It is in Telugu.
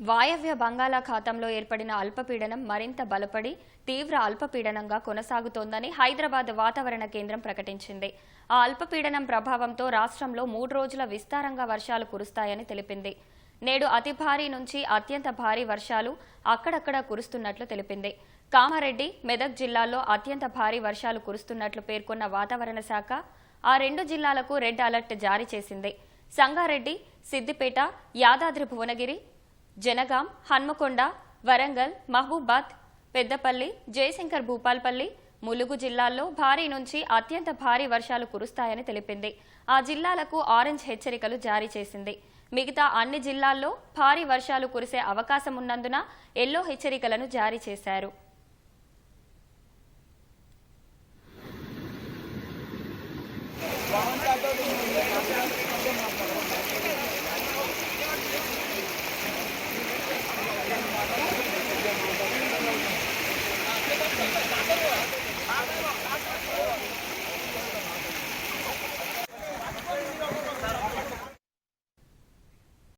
వాయవ్య బంగాళాఖాతంలో ఏర్పడిన అల్పపీడనం మరింత బలపడి తీవ్ర అల్పపీడనంగా కొనసాగుతోందని హైదరాబాద్ వాతావరణ కేంద్రం ప్రకటించింది. ఆ అల్పపీడనం ప్రభావంతో రాష్ట్రంలో మూడు రోజుల విస్తారంగా వర్షాలు కురుస్తాయని తెలిపింది. నేడు అతి భారీ నుంచి అత్యంత భారీ వర్షాలు అక్కడక్కడ కురుస్తున్నట్లు తెలిపింది. కామారెడ్డి మెదక్ జిల్లాల్లో అత్యంత భారీ వర్షాలు కురుస్తున్నట్లు పేర్కొన్న వాతావరణ శాఖ ఆ రెండు జిల్లాలకు రెడ్ అలర్ట్ జారీ చేసింది. సంగారెడ్డి సిద్దిపేట యాదాద్రి భువనగిరి జనగాం హన్మకొండ వరంగల్ మహబూబాద్ పెద్దపల్లి జయశంకర్ భూపాల్పల్లి ములుగు జిల్లాల్లో భారీ నుంచి అత్యంత భారీ వర్షాలు కురుస్తాయని తెలిపింది. ఆ జిల్లాలకు ఆరెంజ్ హెచ్చరికలు జారీ చేసింది. మిగతా అన్ని జిల్లాల్లో భారీ వర్షాలు కురిసే అవకాశం ఉన్నందున ఎల్లో హెచ్చరికలను జారీ చేశారు.